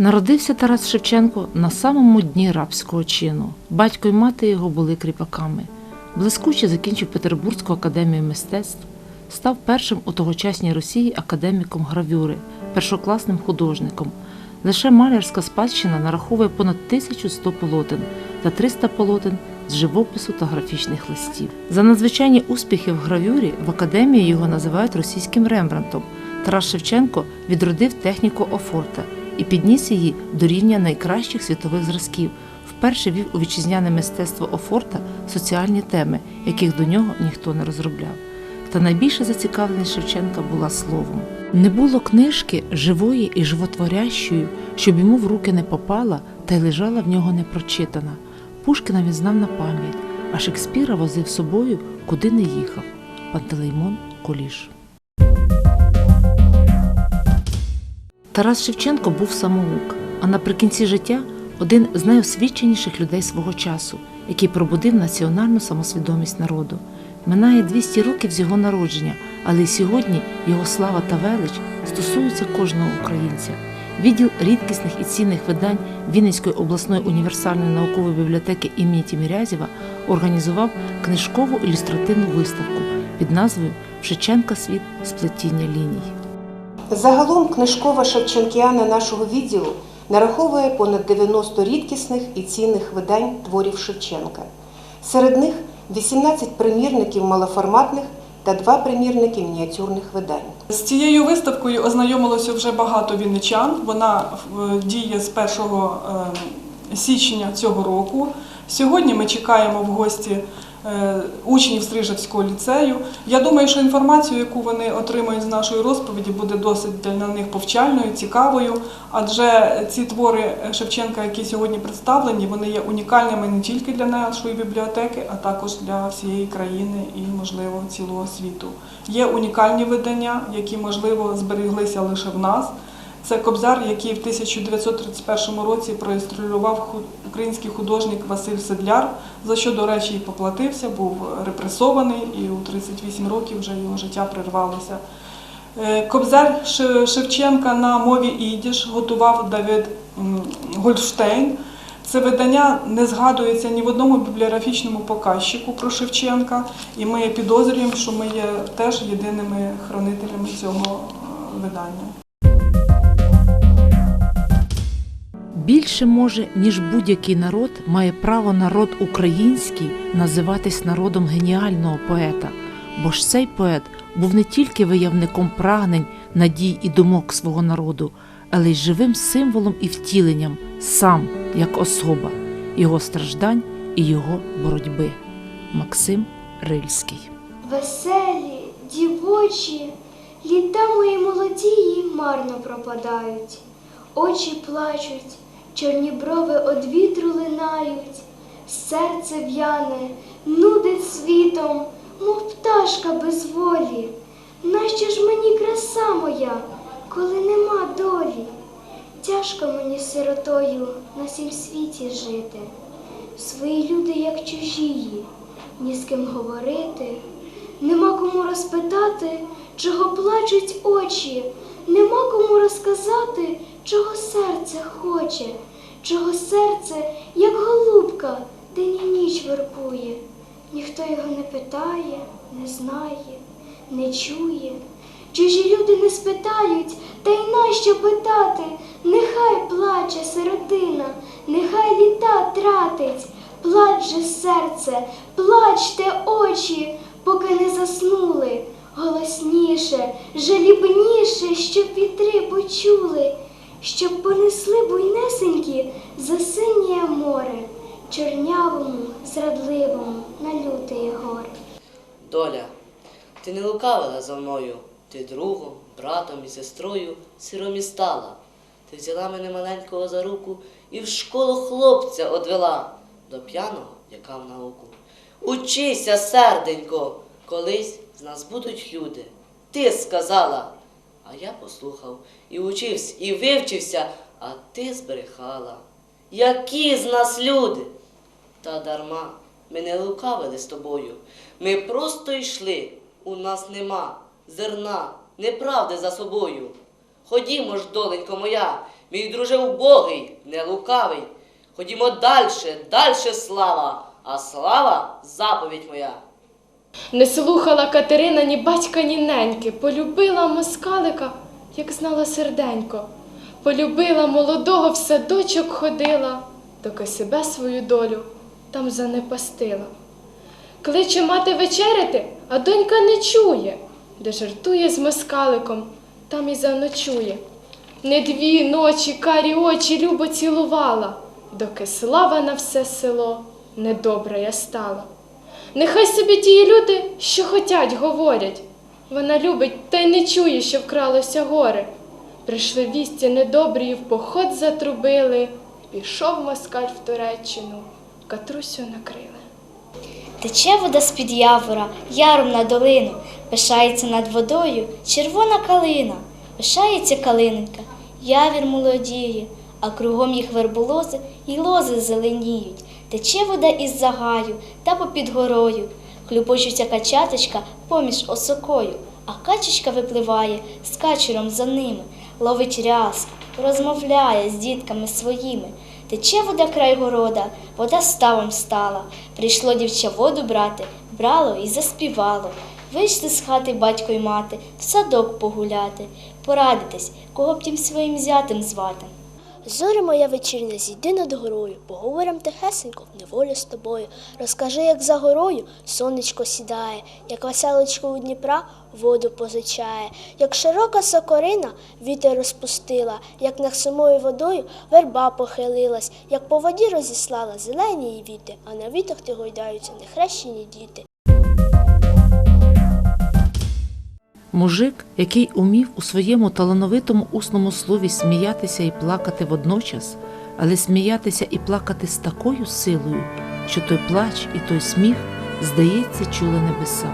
Народився Тарас Шевченко на самому дні рабського чину. Батько й мати його були кріпаками. Блискуче закінчив Петербурзьку академію мистецтв, став першим у тогочасній Росії академіком гравюри, першокласним художником. Лише малярська спадщина нараховує понад 1100 полотен та 300 полотен з живопису та графічних листів. За надзвичайні успіхи в гравюрі в академії його називають російським Рембрандтом. Тарас Шевченко відродив техніку Офорта і підніс її до рівня найкращих світових зразків. Вперше вів у вітчизняне мистецтво Офорта соціальні теми, яких до нього ніхто не розробляв. Та найбільша зацікавленість Шевченка була словом. Не було книжки живої і животворящої, щоб йому в руки не попала та й лежала в нього непрочитана. Пушкіна він знав на пам'ять, а Шекспіра возив собою, куди не їхав. Пантелеймон Куліш. Тарас Шевченко був самоук, а наприкінці життя один з найосвіченіших людей свого часу, який пробудив національну самосвідомість народу. Минає 200 років з його народження, але й сьогодні його слава та велич стосуються кожного українця. Відділ рідкісних і цінних видань Вінницької обласної універсальної наукової бібліотеки імені Тімірязєва організував книжкову ілюстративну виставку під назвою Шевченка світ сплетіння ліній. Загалом книжкова шевченкіана нашого відділу нараховує понад 90 рідкісних і цінних видань творів Шевченка. Серед них 18 примірників малоформатних та два примірники мініатюрних видань. З цією виставкою ознайомилося вже багато вінничан. Вона е, діє з 1 е, січня цього року. Сьогодні ми чекаємо в гості учнів Стрижевського ліцею. Я думаю, що інформацію, яку вони отримають з нашої розповіді, буде досить для них повчальною, цікавою. Адже ці твори Шевченка, які сьогодні представлені, вони є унікальними не тільки для нашої бібліотеки, а також для всієї країни і, можливо, цілого світу. Є унікальні видання, які, можливо, збереглися лише в нас. Це Кобзар, який в 1931 році проілюстрував український художник Василь Седляр, за що, до речі, і поплатився, був репресований і у 38 років вже його життя прервалося. Е, Кобзар Шевченка на мові ідіш готував Давид Гольштейн. Це видання не згадується ні в одному бібліографічному показчику про Шевченка, і ми підозрюємо, що ми є теж єдиними хранителями цього е, видання. Більше може, ніж будь-який народ, має право народ український називатись народом геніального поета, бо ж цей поет був не тільки виявником прагнень, надій і думок свого народу, але й живим символом і втіленням сам як особа, його страждань і його боротьби. Максим Рильський. Веселі, дівочі, літа мої молодії марно пропадають, очі плачуть, чорні брови од вітру линають, серце в'яне, нудить світом, мов пташка без волі. Нащо ж мені краса моя, коли нема долі? Тяжко мені сиротою на сім світі жити. Свої люди, як чужії, ні з ким говорити, нема кому розпитати, чого плачуть очі, нема кому розказати, чого серце хоче, чого серце, як голубка, день і ніч вербує. Ніхто його не питає, не знає, не чує. Чужі люди не спитають, та й нащо питати? Нехай плаче сиротина, нехай літа тратить, плач же серце, плачте очі, поки не заснули. Голосніше, жалібніше, щоб вітри почули, щоб понесли буйнесенькі за синє море, чорнявому, зрадливому на лютий горе. Доля, ти не лукавила за мною, ти другом, братом і сестрою сиром стала. Ти взяла мене маленького за руку і в школу хлопця одвела до п'яного, яка в науку. Учися, серденько, колись з нас будуть люди. Ти сказала. А я послухав і учився, і вивчився, а ти збрехала. Які з нас люди? Та дарма, ми не лукавили з тобою. Ми просто йшли, у нас нема зерна, неправди за собою. Ходімо ж, доленько моя, мій друже убогий, не лукавий. Ходімо дальше, дальше слава, а слава заповідь моя. Не слухала Катерина ні батька, ні неньки, полюбила москалика, як знала серденько. Полюбила молодого в садочок ходила, доки себе свою долю там занепастила. Кличе мати вечеряти, а донька не чує, де жартує з москаликом, там і заночує. Не дві ночі карі очі любо цілувала, доки слава на все село недобра я стала. Нехай собі ті люди, що хотять, говорять. Вона любить та й не чує, що вкралося горе. Прийшли вісті недобрі, і в поход затрубили. Пішов москаль в Туреччину, Катрусю накрили. Тече вода з-під явора, яром на долину, пишається над водою червона калина, пишається калиненька, явір молодіє, а кругом їх верболози й лози зеленіють. Тече вода із загаю та попід горою, хлюпочуться качаточка поміж осокою, а качечка випливає з качером за ними, ловить рязку, розмовляє з дітками своїми. Тече вода край города, вода ставом стала. Прийшло дівча воду брати, брало і заспівало. Вийшли з хати батько й мати, в садок погуляти, порадитись, кого б тім своїм зятем звати. Зоре моя вечірня, зійди над горою, поговорим тихесенько в неволі з тобою. Розкажи, як за горою сонечко сідає, як веселочко у Дніпра воду позичає, як широка сокорина вітер розпустила, як над самою водою верба похилилась, як по воді розіслала зелені її віти, а на вітах ти гойдаються нехрещені діти. Мужик, який умів у своєму талановитому усному слові сміятися і плакати водночас, але сміятися і плакати з такою силою, що той плач і той сміх, здається, чули небеса.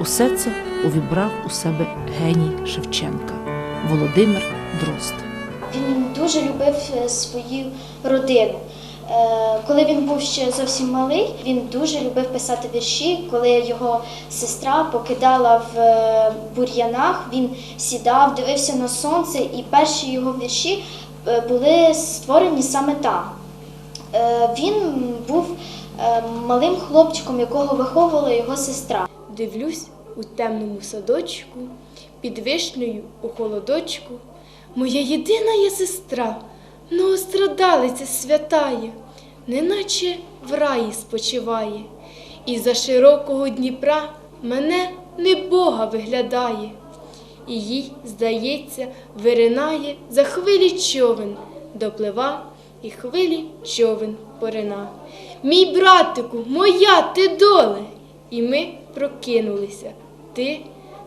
Усе це увібрав у себе геній Шевченка Володимир Дрозд. Він дуже любив е, свою родину. Е, Коли він був ще зовсім малий, він дуже любив писати вірші. Коли його сестра покидала в е, бур'янах, він сідав, дивився на сонце, і перші його вірші е, були створені саме там. Він був малим хлопчиком, якого виховувала його сестра. Дивлюсь у темному садочку, під вишнею у холодочку. Моя єдина є сестра, многострадалиця святає, неначе в раї спочиває. І за широкого Дніпра мене не Бога виглядає. І їй, здається, виринає за хвилі човен, доплива і хвилі човен порина. Мій братику, моя ти доле! І ми прокинулися. Ти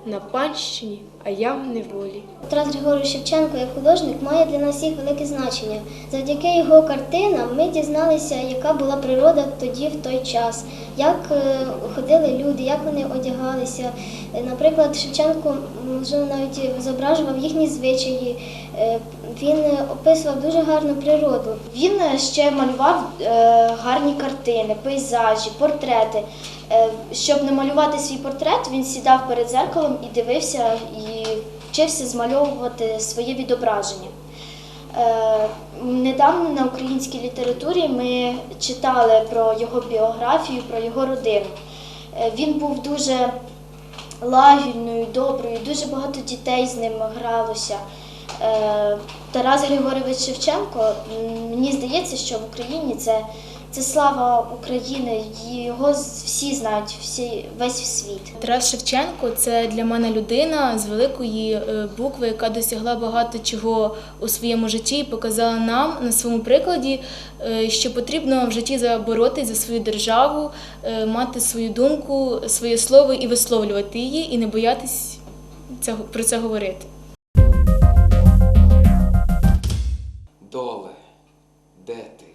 на панщині, а я в неволі. Тарас Григорович Шевченко як художник має для нас всіх велике значення. Завдяки його картинам ми дізналися, яка була природа тоді в той час, як е, ходили люди, як вони одягалися. Е, Наприклад, Шевченко можливо, навіть зображував їхні звичаї. Е, Він описував дуже гарну природу. Він ще малював гарні картини, пейзажі, портрети. Щоб намалювати свій портрет, він сідав перед зеркалом і дивився і вчився змальовувати своє відображення. Е, недавно на українській літературі ми читали про його біографію, про його родину. Е, він був дуже лагідною, доброю, дуже багато дітей з ним гралося. Е, Тарас Григорович Шевченко, мені здається, що в Україні це, це слава України, його всі знають, всі, весь світ. Тарас Шевченко це для мене людина з великої е, букви, яка досягла багато чого у своєму житті і показала нам на своєму прикладі, е, що потрібно в житті заборотись за свою державу, е, мати свою думку, своє слово і висловлювати її, і не боятись цього, про це говорити. Доле, де ти?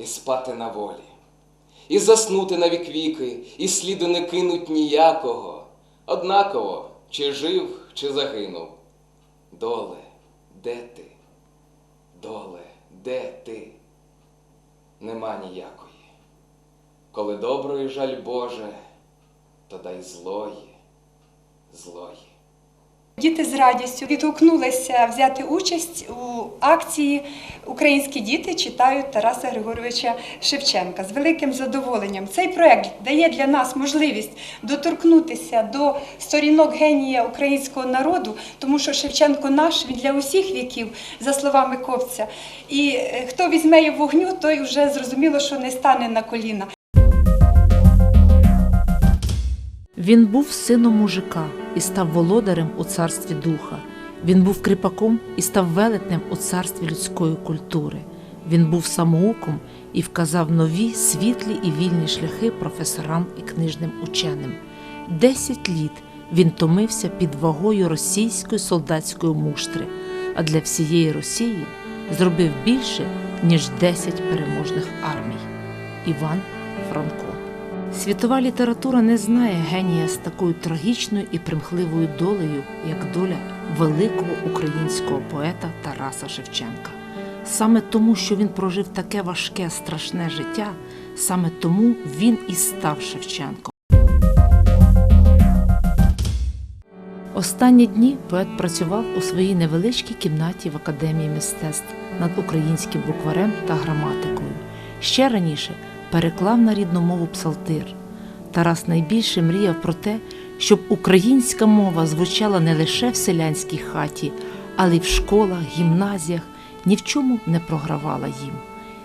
і спати на волі. І заснути на вік віки, і сліду не кинуть ніякого. Однаково, чи жив, чи загинув. Доле, де ти? Доле, де ти? Нема ніякої. Коли доброї жаль Боже, то дай злої, злої. Діти з радістю відгукнулися взяти участь у акції Українські діти читають Тараса Григоровича Шевченка з великим задоволенням. Цей проект дає для нас можливість доторкнутися до сторінок генія українського народу, тому що Шевченко наш він для усіх віків, за словами Ковця. І е, хто візьме його вогню, той вже зрозуміло, що не стане на коліна. Він був сином мужика і став володарем у царстві духа. Він був кріпаком і став велетнем у царстві людської культури. Він був самоуком і вказав нові світлі і вільні шляхи професорам і книжним ученим. Десять літ він томився під вагою російської солдатської муштри, а для всієї Росії зробив більше, ніж десять переможних армій. Іван Франко. Світова література не знає генія з такою трагічною і примхливою долею, як доля великого українського поета Тараса Шевченка. Саме тому, що він прожив таке важке, страшне життя, саме тому він і став Шевченком. Останні дні поет працював у своїй невеличкій кімнаті в Академії мистецтв над українським букварем та граматикою. Ще раніше переклав на рідну мову псалтир. Тарас найбільше мріяв про те, щоб українська мова звучала не лише в селянській хаті, але й в школах, гімназіях, ні в чому не програвала їм.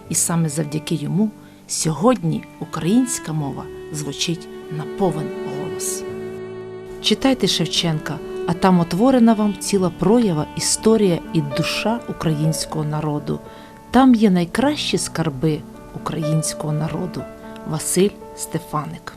І саме завдяки йому сьогодні українська мова звучить на повен голос. Читайте Шевченка, а там отворена вам ціла проява, історія і душа українського народу. Там є найкращі скарби українського народу. Василь Стефаник.